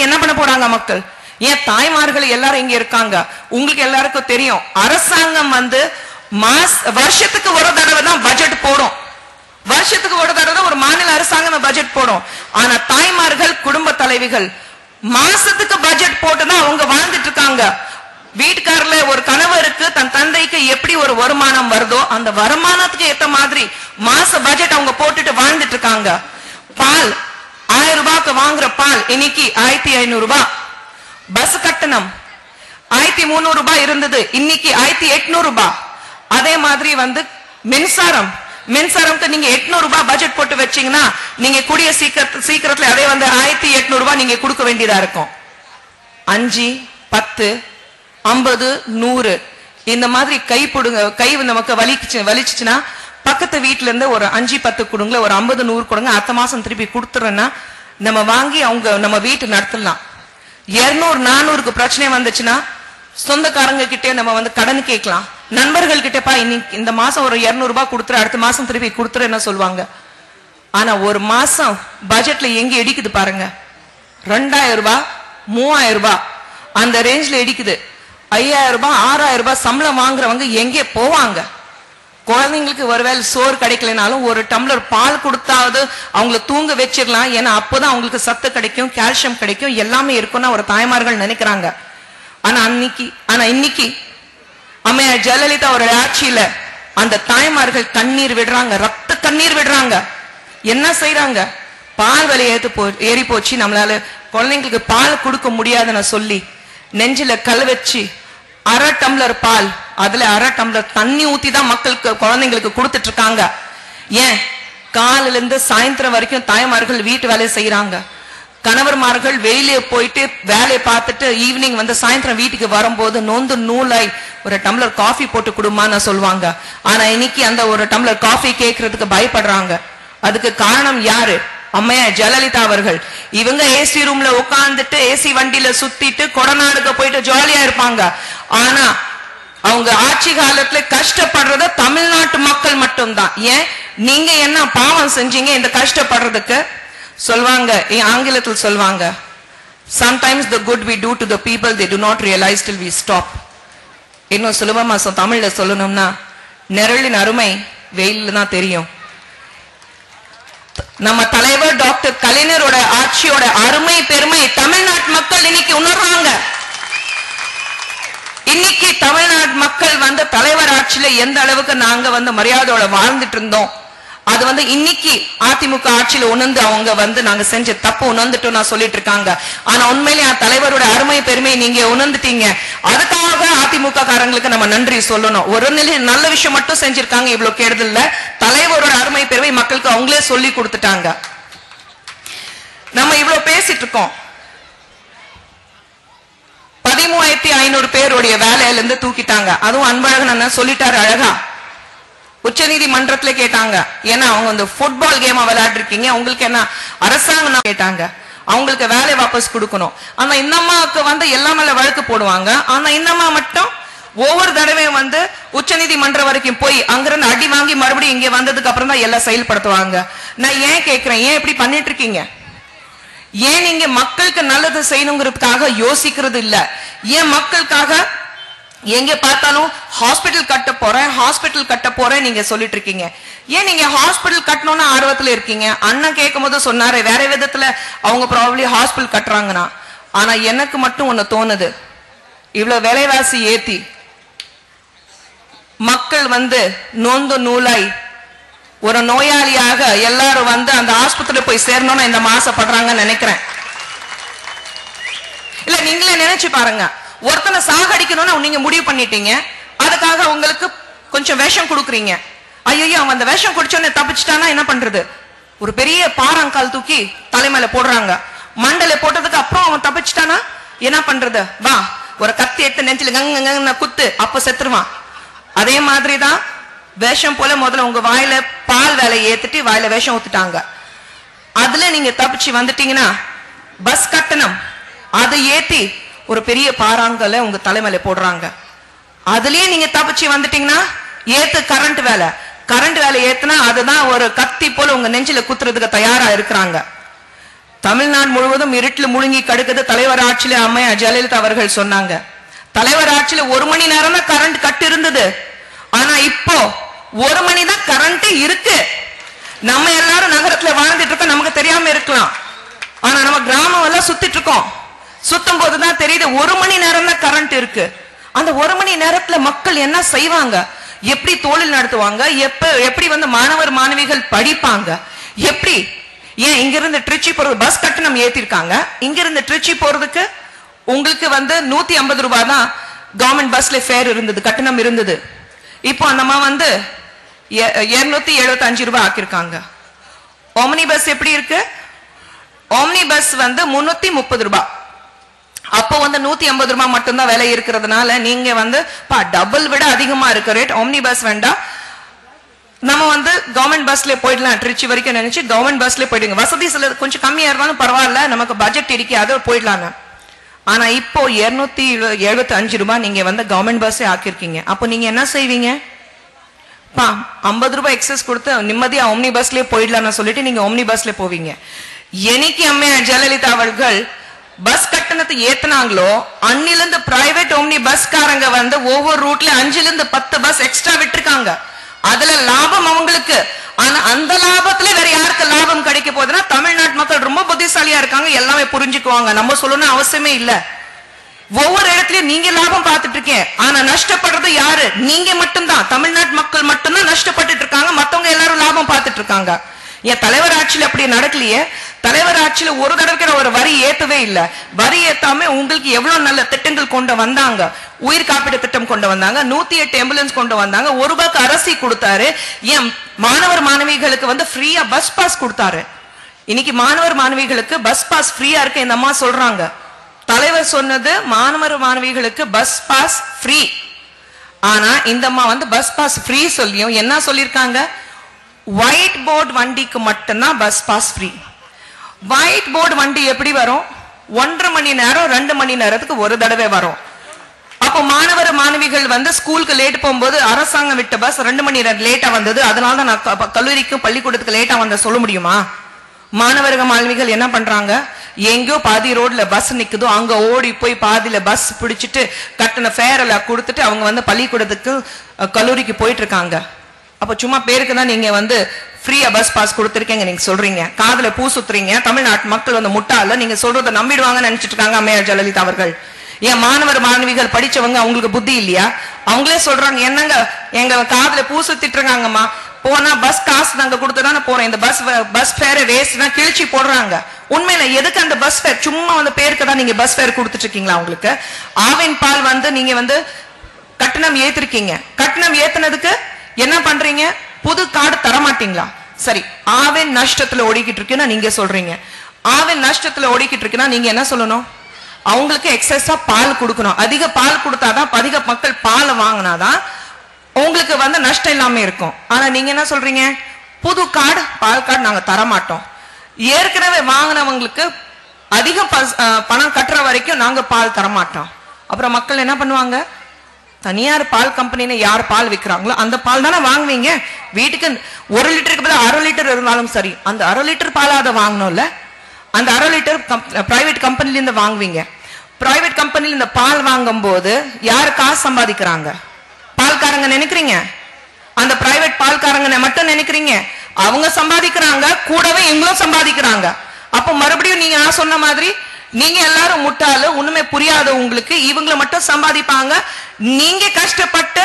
என்ன பண்ண போறாங்க மக்கள்? ஏன் தாய்மார்கள் எல்லாரும் இங்க இருக்காங்க? உங்களுக்கு எல்லாருக்கும் தெரியும் அரசாங்கம் வந்து மாஸ் வருஷத்துக்கு ஒரு தடவை தான் பட்ஜெட் போடும். வருஷத்துக்கு ஒரு தடவை தான் ஒரு மாநில அரசாங்கம் பட்ஜெட் போடும். ஆனா தாய்மார்கள் குடும்ப தலைவிகள் மாசத்துக்கு பட்ஜெட் போட்டுதான் அவங்க வாழ்ந்துட்டு இருக்காங்க. வீட்டுக்காரர்ல ஒரு கணவருக்கு தன் தந்தைக்கு எப்படி ஒரு வருமானம் வருதோ அந்த வருமானத்துக்கு ஏத்த மாதிரி மாச பட்ஜெட் அவங்க போட்டுட்டு வாழ்ந்துட்டு இருக்காங்க. பால் ஆயிரம் ரூபாய்க்கு வாங்குற பால் இன்னைக்கு ஆயிரத்தி ஐநூறு ரூபாய் பஸ் கட்டணம் ஆயிரத்தி முந்நூறு ரூபாய் இருந்தது. இன்னைக்கு ஆயிரத்தி எட்நூறு ரூபாய் அதே மாதிரி வந்து மின்சாரம். மின்சாரம்க்கு நீங்க எட்நூறு ரூபாய் பட்ஜெட் போட்டு வச்சீங்கன்னா நீங்க கூடிய சீக்கிர சீக்கிரத்துல அதே வந்து ஆயிரத்தி எட்நூறு ரூபாய் நீங்க கொடுக்க வேண்டியதா இருக்கும். அஞ்சு பத்து ஐம்பது நூறு. இந்த மாதிரி கை பிடுங்க கை நமக்கு வலிச்சு வலிச்சுச்சுன்னா பக்கத்து வீட்டுல இருந்து ஒரு அஞ்சு பத்து கொடுங்க ஒரு ஐம்பது நூறு கொடுங்க அடுத்த மாசம் திருப்பி கொடுத்துறேன்னா நம்ம வாங்கி அவங்க நம்ம வீட்டு நடத்தலாம். இருநூறு நானூறுக்கு பிரச்சனை வந்துச்சுன்னா சொந்தக்காரங்க கிட்டே நம்ம வந்து கடன் கேட்கலாம். நண்பர்கள் கிட்டப்பா இன்னைக்கு இந்த மாசம் ஒரு இருநூறு ரூபாய் கொடுத்துரு அடுத்த மாசம் திருப்பி கொடுத்துரு என்ன சொல்லுவாங்க. ஆனா ஒரு மாசம் பட்ஜெட்ல எங்க இடிக்குது பாருங்க. ரெண்டாயிரம் ரூபாய் மூவாயிரம் ரூபாய் அந்த ரேஞ்ச்ல இடிக்குது. ஐயாயிரம் ரூபாய் ஆறாயிரம் ரூபாய் சம்பளம் வாங்குறவங்க எங்கே போவாங்க? குழந்தைங்களுக்கு ஒருவேளை சோறு கிடைக்கலனாலும் ஒரு டம்ளர் பால் கொடுத்தாவது அவங்கள தூங்க வச்சிடலாம். ஏன்னா அப்போதான் அவங்களுக்கு சத்து கிடைக்கும் கால்சியம் கிடைக்கும் எல்லாமே இருக்கும்னு ஒரு தாய்மார்கள் நினைக்கிறாங்க. ஆனா அன்னைக்கு ஆனா இன்னைக்கு அம்மையார் ஜெயலலிதா ஒரு ஆட்சியில அந்த தாய்மார்கள் கண்ணீர் விடுறாங்க ரத்த கண்ணீர் விடுறாங்க. என்ன செய்யறாங்க பால் விலை ஏத்து போ ஏறி போச்சு. நம்மளால குழந்தைங்களுக்கு பால் கொடுக்க முடியாதுன்னு சொல்லி நெஞ்சில கல் வச்சு அரை டம்ளர் பால் அதுல அரை டம்ளர் தண்ணி ஊத்தி தான் மக்களுக்கு குழந்தைங்களுக்கு கொடுத்துட்டு இருக்காங்க ஏன்? காலில இருந்து சாயந்தரம் வரைக்கும் தாய்மார்கள் வீட்டு வேலையை செய்யறாங்க கணவர்மார்கள் வெளியில போயிட்டு வேலையை பார்த்துட்டு ஈவினிங் வந்து சாயந்தரம் வீட்டுக்கு வரும்போது நொந்து நூலாய் ஒரு டம்ளர் காஃபி போட்டு கொடுமான்னு சொல்லுவாங்க. ஆனா இன்னைக்கு அந்த ஒரு டம்ளர் காஃபி கேட்கறதுக்கு பயப்படுறாங்க. அதுக்கு காரணம் யாரு? அம்மையா ஜெயலலிதா அவர்கள். இவங்க ஏசி ரூம்ல உட்காந்துட்டு ஏசி வண்டியில சுத்திட்டு கொடநாடுக்கு போயிட்டு ஜாலியா இருப்பாங்க. ஆனா அவங்க ஆட்சி காலத்துல கஷ்டப்படுறது தமிழ்நாட்டு மக்கள் மட்டும்தான். ஏன்? நீங்க என்ன பாவம் செஞ்சீங்க இந்த கஷ்டப்படுறதுக்கு? சொல்வாங்க ஏன் ஆங்கிலத்தில் சொல்வாங்க sometimes the good we do to the people they do not realise till we stop இன்னும் சுலபமா தமிழ்ல சொல்லணும்னா நிழலின் அருமை வெயில்ல தான் தெரியும். நம்ம தலைவர் டாக்டர் கலைஞரோட ஆட்சியோட அருமை பெருமை தமிழ்நாட்டு மக்கள் இன்னைக்கு உணர்றாங்க. இன்னைக்கு தமிழ்நாடு மக்கள் வந்து தலைவர் ஆட்சியில எந்த அளவுக்கு நாங்க வந்து மரியாதையோட வாழ்ந்துட்டு இருந்தோம்? அது வந்து இன்னைக்கு அதிமுக ஆட்சியில உணர்ந்து அவங்க வந்து நாங்க செஞ்ச தப்பு உணர்ந்துட்டோம் நான் சொல்லிட்டு இருக்காங்க. ஆனா உண்மையிலே என் தலைவரோட அருமை பெருமை நீங்க உணர்ந்துட்டீங்க. அதுக்காக அதிமுக காரங்களுக்கு நம்ம நன்றி சொல்லணும். ஒரு நிலை நல்ல விஷயம் மட்டும் செஞ்சிருக்காங்க இவ்வளவு கெடுதல்ல. தலைவரோட அருமை பெருமை மக்களுக்கு அவங்களே சொல்லி கொடுத்துட்டாங்க. நம்ம இவ்வளவு பேசிட்டு இருக்கோம். பதிமூவாயிரத்தி ஐநூறு பேருடைய வேலையில இருந்து தூக்கிட்டாங்க. அதுவும் அன்பழகன் அண்ணன் சொல்லிட்டாரு அழகா. உச்ச நீதிமன்றத்துல கேட்டாங்க. ஏன்னா அவங்க இந்த ஃபுட்பால் கேம் விளையாடிருக்கீங்க. உங்களுக்கு என்ன அரசாங்கம் கேட்டாங்க. அவங்களுக்கு வேலை வாபஸ் கொடுக்கணும். ஆனா இன்னம்மாவுக்கு வந்து எல்லாம் மேல வழக்கு போடுவாங்க. ஆனா இன்னம்மா மட்டும் ஒவ்வொரு தடவையும் வந்து உச்ச நீதிமன்றம் வரைக்கும் போய் அங்கிருந்து அடி வாங்கி மறுபடியும் இங்க வந்ததுக்கு அப்புறம் தான் எல்லாம் செயல்படுத்துவாங்க. நான் ஏன் கேட்கிறேன் ஏன் இப்படி பண்ணிட்டு இருக்கீங்க? ஏன் இங்க மக்களுக்கு நல்லது செய்யணுங்கிறதுக்காக யோசிக்கிறது இல்ல? ஏன் மக்களுக்காக எங்க பார்த்தாலும் ஹாஸ்பிட்டல் கட்ட போறேன் ஹாஸ்பிட்டல் கட்ட போறேன் நீங்க சொல்லிட்டு இருக்கீங்க. ஏன் நீங்க ஹாஸ்பிட்டல் கட்டணும்னு ஆர்வத்துல இருக்கீங்க? அண்ணன் கேட்கும் போது சொன்னாரு வேற விதத்துல அவங்க ப்ராபப்ளி ஹாஸ்பிட்டல் கட்டுறாங்கன்னா ஆனா எனக்கு மட்டும் ஒண்ணு தோணுது. இவ்வளவு விலைவாசி ஏத்தி மக்கள் வந்து நோந்து நூலாய் ஒரு நோயாளியாக எல்லாரும் வந்து அந்த ஆஸ்பத்திரியில போய் சேரணும்னு இந்த மாசப்படுறாங்கன்னு நினைக்கிறேன். இல்ல நீங்களே நினைச்சு பாருங்க. ஒருத்தனை சாகடிக்கணும்னு நீங்க முடிவு பண்ணிட்டீங்க. அதுக்காக உங்களுக்கு கொஞ்சம் விஷம் கொடுக்குறீங்க. ஐயோ அவன் அந்த விஷம் குடிச்சோன்னு தப்பிச்சிட்டானா என்ன பண்றது? ஒரு பெரிய பாறாங்கால் தூக்கி தலைமையில போடுறாங்க. மண்டல போட்டதுக்கு அப்புறம் அவன் தப்பிச்சிட்டானா? என்ன பண்றது? வா ஒரு கத்தி எடுத்து நெஞ்சில கங்க குத்து அப்ப செத்துருவான். அதே மாதிரிதான் விஷம் போல முதல்ல உங்க வாயில பால் வேலை ஏத்துட்டு வாயில விஷம் ஊத்துட்டாங்க. அதுல நீங்க தப்பிச்சு வந்துட்டீங்கன்னா பஸ் கட்டணம் அதை ஏத்தி ஒரு பெரிய பாறாங்கல்ல உங்க தலைமையில போடுறாங்க. அதுலயே நீங்க தப்பிச்சு வந்துட்டீங்கன்னா ஏத்து கரண்ட் வேலை. கரண்ட் வேலை ஏத்துனா அதுதான் ஒரு கத்தி போல உங்க நெஞ்சில குத்துறதுக்கு தயாரா இருக்கிறாங்க. தமிழ்நாடு முழுவதும் இருட்டில் முழுங்கி கடுக்குது தலைவர் ஆட்சியில அம்மையா ஜெயலலிதா அவர்கள் சொன்னாங்க. தலைவர் ஆட்சியில ஒரு மணி நேரம் தான் கரண்ட் கட்டு இருந்தது ஆனா இப்போ ஒரு மணி தான் கரண்ட் இருக்கு. நம்ம எல்லாரும் நகரத்துல வாழ்ந்துட்டு இருக்கோம் நமக்கு தெரியாம இருக்கலாம். ஆனா நம்ம கிராமம் எல்லாம் சுத்திட்டு இருக்கோம். சுத்தும் போதுதான் தெரியுது ஒரு மணி நேரம் தான் கரண்ட் இருக்கு. அந்த ஒரு மணி நேரத்துல மக்கள் என்ன செய்வாங்க? எப்படி தொழில் நடத்துவாங்க? எப்ப எப்படி வந்து மாணவர் மாணவிகள் படிப்பாங்க? எப்படி? ஏன் இங்கிருந்து திருச்சி போறது பஸ் கட்டணம் ஏத்திருக்காங்க? இங்க இருந்து திருச்சி போறதுக்கு உங்களுக்கு வந்து நூத்தி ஐம்பது ரூபாய் தான் கவர்மெண்ட் பஸ்ல ஃபேர் இருந்தது கட்டணம் இருந்தது. இப்போ அந்தம்மா வந்து இருநூத்தி எழுபத்தி அஞ்சு ரூபாய் ஆக்கியிருக்காங்க. ஓம்னி பஸ் எப்படி இருக்கு? ஓம்னி பஸ் வந்து முன்னூத்தி முப்பது ரூபாய். அப்போ வந்து நூத்தி ஐம்பது ரூபாய் மட்டும்தான் விலை இருக்கிறதுனால நீங்க வந்து பா டபுள் விட அதிகமா இருக்க ரேட் ஓம்னி பஸ் வேண்டாம். நம்ம வந்து கவர்மெண்ட் பஸ்ல போயிடலாம். திருச்சி வரைக்கும் நினைச்சு கவர்மெண்ட் பஸ்ல போயிடுங்க. வசதி சில கொஞ்சம் கம்மியா இருந்தாலும் பரவாயில்ல. நமக்கு பட்ஜெட் இருக்காது போயிடலாங்க ஆனா இப்போ இருநூத்தி எழுபத்தி அஞ்சு ரூபாய் நீங்க வந்து கவர்மெண்ட் பஸ்ஸே ஆக்கியிருக்கீங்க. அப்போ நீங்க என்ன செய்வீங்க? பா ஐம்பது ரூபாய் எக்ஸஸ் கொடுத்து நிம்மதியா ஒம்னி பஸ்லயே போயிடலாம்னு சொல்லிட்டு நீங்க ஒம்னி பஸ்ல போவீங்க. என்னைக்கு அம்மையா ஜெயலலிதா அவர்கள் பஸ் கட்டணத்தை ஏத்துனாங்களோ அன்னில இருந்து பிரைவேட் ஒம்னி பஸ்காரங்க வந்து ஒவ்வொரு ரூட்ல அஞ்சுல இருந்து பத்து பஸ் எக்ஸ்ட்ரா விட்டுருக்காங்க. அதுல லாபம் அவங்களுக்கு. ஆனா அந்த லாபத்துல வேற யாருக்கு லாபம் கிடைக்க போகுதுன்னா தமிழ்நாட்டு மக்கள் ரொம்ப புத்திசாலியா இருக்காங்க எல்லாமே புரிஞ்சுக்குவாங்க. நம்ம சொல்லணும்னு அவசியமே இல்ல. ஒவ்வொரு இடத்துலயும் நீங்க லாபம் பார்த்துட்டு இருக்கீங்க. ஆனா நஷ்டப்படுறது யாரு? நீங்க மட்டும்தான். தமிழ்நாட்டு மக்கள் மட்டும்தான் நஷ்டப்பட்டுட்டு இருக்காங்க. மத்தவங்க எல்லாரும் லாபம் பார்த்துட்டு இருக்காங்க. என் தலைவர் ஆட்சியில அப்படி நடக்கலையே. தலைவர் ஆட்சியில ஒரு தடவைக்கு ஒரு வரி ஏத்தவே இல்ல. வரி ஏத்தாம உங்களுக்கு எவ்வளவு நல்ல திட்டங்கள் கொண்டு வந்தாங்க? உயிர் காப்பீடு திட்டம் கொண்டு வந்தாங்க. நூத்தி எட்டு ஆம்புலன்ஸ் கொண்டு வந்தாங்க. ஒரு ரூபாய்க்கு அரசி கொடுத்தாரு. ஏன் மாணவர் மாணவிகளுக்கு வந்து ஃப்ரீயா பஸ் பாஸ் கொடுத்தாரு. இன்னைக்கு மாணவர் மாணவிகளுக்கு பஸ் பாஸ் ஃப்ரீயா இருக்கு. இந்த அம்மா சொல்றாங்க. தலைவர் சொன்னது மாணவர் மாணவிகளுக்கு பஸ் பாஸ் ஃப்ரீ ஆனா இந்த அம்மா வந்து பஸ் பாஸ் ஃப்ரீ சொல்லியும் என்ன சொல்லியிருக்காங்க? ஒயிட் போர்டு வண்டிக்கு மட்டும்தான் bus pass free white board வண்டி எப்படி வரும்? ஒன்றரை மணி நேரம் ரெண்டு மணி நேரத்துக்கு ஒரு தடவை வரும். அப்போ மாணவர் மாணவிகள் வந்து ஸ்கூலுக்கு லேட் போகும்போது அரசாங்கம் விட்ட பஸ் ரெண்டு மணி நேரம் லேட்டா வந்தது. அதனால தான் நான் க- கல்லூரிக்கும் பள்ளிக்கூடத்துக்கு லேட்டா வந்த சொல்ல முடியுமா? மாணவர்கள் மாணவிகள் என்ன பண்றாங்க? எங்கேயோ பாதி ரோட்ல பஸ் நிக்குதோ. அங்க ஓடி போய் பாதியில பஸ் பிடிச்சிட்டு கட்டின ஃபேர் எல்லாம் கொடுத்துட்டு அவங்க வந்து பள்ளிக்கூடத்துக்கு கல்லூரிக்கு போயிட்டு இருக்காங்க அப்போ சும்மா பேருக்கு தான் நீங்க வந்து ஃப்ரீயா பஸ் பாஸ் கொடுத்துருக்கீங்க நீங்க சொல்றீங்க. காதுல பூ சுத்துறீங்க. தமிழ்நாட்டு மக்கள் வந்து முட்டாள நீங்க சொல்றத நம்பிடுவாங்கன்னு நினைச்சிட்டு இருக்காங்க அம்மையார் ஜெயலலிதா அவர்கள். ஏன் மாணவர் மாணவிகள் படிச்சவங்க அவங்களுக்கு புத்தி இல்லையா? அவங்களே சொல்றாங்க என்னங்க எங்க காதல பூ சுத்திட்டு இருக்காங்கம்மா. போனா பஸ் காசு நாங்க கொடுத்துதான் போறோம். இந்த பஸ் பஸ் ஃபேர் வேஸ்ட்னா கிழிச்சி போடுறாங்க. உண்மையில எதுக்கு அந்த பஸ் ஃபேர் சும்மா வந்து பேருக்கு தான் நீங்க பஸ் ஃபேர் கொடுத்துட்டு இருக்கீங்களா உங்களுக்கு? ஆவின் பால் வந்து நீங்க வந்து கட்டணம் ஏத்திருக்கீங்க. கட்டணம் ஏத்துனதுக்கு என்ன பண்றீங்க? புது கார்டு தர மாட்டீங்களா சரி ஆவின் நஷ்டத்துல ஓடிக்கிட்டு இருக்குன்னா நீங்க சொல்றீங்க. ஆவின் நஷ்டத்துல ஓடிக்கிட்டு இருக்குன்னா நீங்க என்ன சொல்லணும்? அவங்களுக்கு எக்ஸஸா பால் கொடுக்கணும். அதிக பால் கொடுத்தாதான் அதிக மக்கள் பால் வாங்கினாதான் உங்களுக்கு வந்து நஷ்டம் இல்லாம இருக்கும். ஆனா நீங்க என்ன சொல்றீங்க? புது கார்டு பால் கார்டு நாங்க தர மாட்டோம் ஏற்கனவே வாங்கினவங்களுக்கு அதிகம் பஸ்- பணம் கட்டுற வரைக்கும் நாங்க பால் தர மாட்டோம் அப்புறம் மக்கள் என்ன பண்ணுவாங்க? தனியார் பால் கம்பெனின்னு யார் பால் விற்கிறாங்களோ அந்த பால் தானே வாங்குவீங்க. வீட்டுக்கு ஒரு லிட்டருக்கு பதில் அரை லிட்டர் இருந்தாலும் சரி அந்த அரை லிட்டர் பால் அதை வாங்கணும்ல? அந்த அரை லிட்டர் பிரைவேட் கம்பெனிலேருந்து வாங்குவீங்க. பிரைவேட் கம்பெனியில் இந்த பால் வாங்கும் போது யார் காசு சம்பாதிக்கிறாங்க? பால்காரங்க நினைக்கிறீங்க? அந்த பிரைவேட் பால்காரங்க மட்டும் நினைக்கிறீங்க? அவங்க சம்பாதிக்கிறாங்க கூடவே இவங்களும் சம்பாதிக்கிறாங்க. அப்போ மறுபடியும் நீங்க நான் சொன்ன மாதிரி நீங்க எல்லாரும் முட்டாளு ஒண்ணுமே புரியாத உங்களுக்கு இவங்களை மட்டும் சம்பாதிப்பாங்க. நீங்க கஷ்டப்பட்டு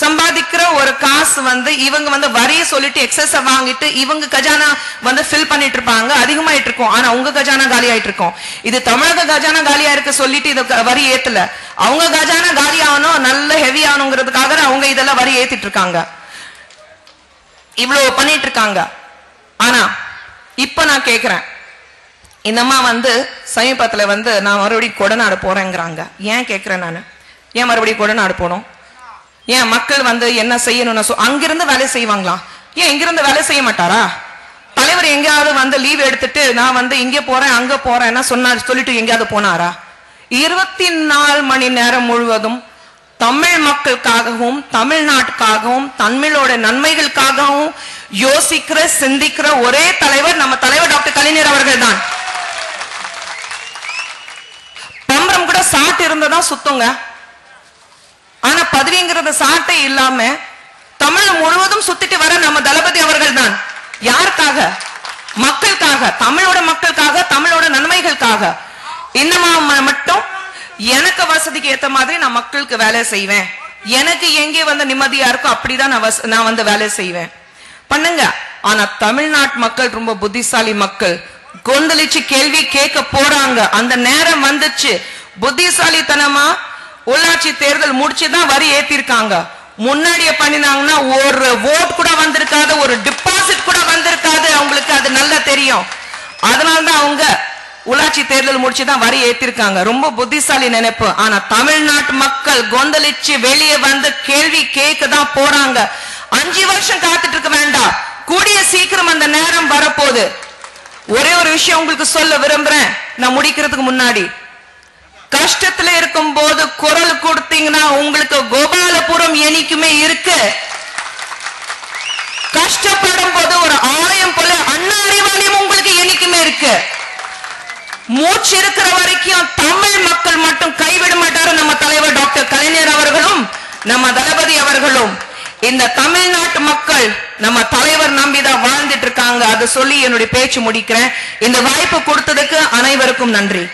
சம்பாதிக்கிற ஒரு காசு வந்து இவங்க வந்து வரியை சொல்லிட்டு எக்ஸஸ் வாங்கிட்டு இவங்க கஜானா வந்து ஃபில் பண்ணிட்டு இருப்பாங்க. அதிகமாயிட்டு இருக்கும். ஆனா உங்க கஜானா காலி ஆயிட்டு இருக்கும். இது தமிழக கஜானா காலியா இருக்க சொல்லிட்டு இதை வரி ஏத்தல. அவங்க கஜானா காலி ஆகணும் நல்ல ஹெவி ஆகணுங்கிறதுக்காக அவங்க இதெல்லாம் வரி ஏத்திட்டு இருக்காங்க. இவ்வளவு பண்ணிட்டு இருக்காங்க. ஆனா இப்ப நான் கேக்குறேன். இந்த அம்மா வந்து சமீபத்துல வந்து நான் மறுபடியும் கொடநாடு போறேங்கிறாங்க. ஏன் கேக்குறேன் நான்? ஏன் மறுபடியும் கொடநாடு போகணும்? ஏன் மக்கள் வந்து என்ன செய்யணும்னு அங்கிருந்து வேலை செய்வாங்களா? ஏன் இங்கிருந்து வேலை செய்ய மாட்டாரா? தலைவர் எங்கேயாவது வந்து லீவ் எடுத்துட்டு நான் வந்து இங்கே போறேன் அங்க போறேன்னா சொன்னார் சொல்லிட்டு எங்கேயாவது போனாரா? இருபத்தி நாலு மணி நேரம் முழுவதும் தமிழ் மக்களுக்காகவும் தமிழ்நாட்டுக்காகவும் தமிழோட நன்மைகளுக்காகவும் யோசிக்கிற சிந்திக்கிற ஒரே தலைவர் நம்ம தலைவர் டாக்டர் கலைஞர் அவர்கள் தான். பம்பரம் கூட சாட்டு இருந்ததா சுத்தங்க. ஆனா பதவிங்கிறது சாட்டை இல்லாம தமிழ் முழுவதும் சுத்திட்டு வர நம்ம தளபதி அவர்கள் தான் யாருக்காக? மக்களுக்காக. தமிழோட மக்களுக்காக தமிழோட நன்மைகளுக்காக. இன்னமா மட்டும் எனக்கு வசதிக்கு ஏத்த மாதிரி நான் மக்களுக்கு வேலை செய்வேன். எனக்கு எங்கே வந்து நிம்மதியா இருக்கோ அப்படிதான் நான் நான் வந்து வேலை செய்வேன். பண்ணுங்க. ஆனா தமிழ்நாட்டு மக்கள் ரொம்ப புத்திசாலி மக்கள். கொந்தளிச்சு கேள்வி கேட்க போறாங்க. அந்த நேரம் வந்துச்சு. புத்திசாலித்தனமா உள்ளாட்சி தேர்தல் முடிச்சுதான் வரி ஏத்திருக்காங்க. முன்னாடியே பண்ணினாங்கன்னா ஒரு ஓட் கூட வந்திருக்காது ஒரு டிபாசிட் கூட வந்திருக்காது. அவங்களுக்கு அது நல்லா தெரியும். அதனாலதான் அவங்க உள்ளாட்சி தேர்தல் முடிச்சுதான் வரி ஏத்திருக்காங்க. ரொம்ப புத்திசாலி நினைப்பு. ஆனா தமிழ்நாட்டு மக்கள் கொந்தளிச்சு வெளியே வந்து கேள்வி கேட்க தான் போறாங்க. அஞ்சு வருஷம் காத்துட்டு இருக்க வேண்டாம். கூடிய சீக்கிரம் அந்த நேரம் வரப்போகுது. ஒரே ஒரு விஷயம் உங்களுக்கு சொல்ல விரும்புறேன். நான் முடிக்கிறதுக்கு முன்னாடி. கஷ்டத்துல இருக்கும் போது குரல் கொடுத்தீங்கன்னா உங்களுக்கு கோபாலபுரம் எனக்குமே இருக்கு. கஷ்டப்படும் போது ஒரு ஆலயம் போல அண்ணா அறிவாலயம் உங்களுக்கு எனக்குமே இருக்கு. மூச்சு இருக்கிற வரைக்கும் தமிழ் மக்கள் மட்டும் கைவிட மாட்டாரு நம்ம தலைவர் டாக்டர் கலைஞர் அவர்களும் நம்ம தளபதி அவர்களும். இந்த தமிழ்நாட்டு மக்கள் நம்ம தலைவர் நம்பிதான் வாழ்ந்துட்டு இருக்காங்க. அதை சொல்லி என்னுடைய பேச்சு முடிக்கிறேன். இந்த வாய்ப்பு கொடுத்ததுக்கு அனைவருக்கும் நன்றி.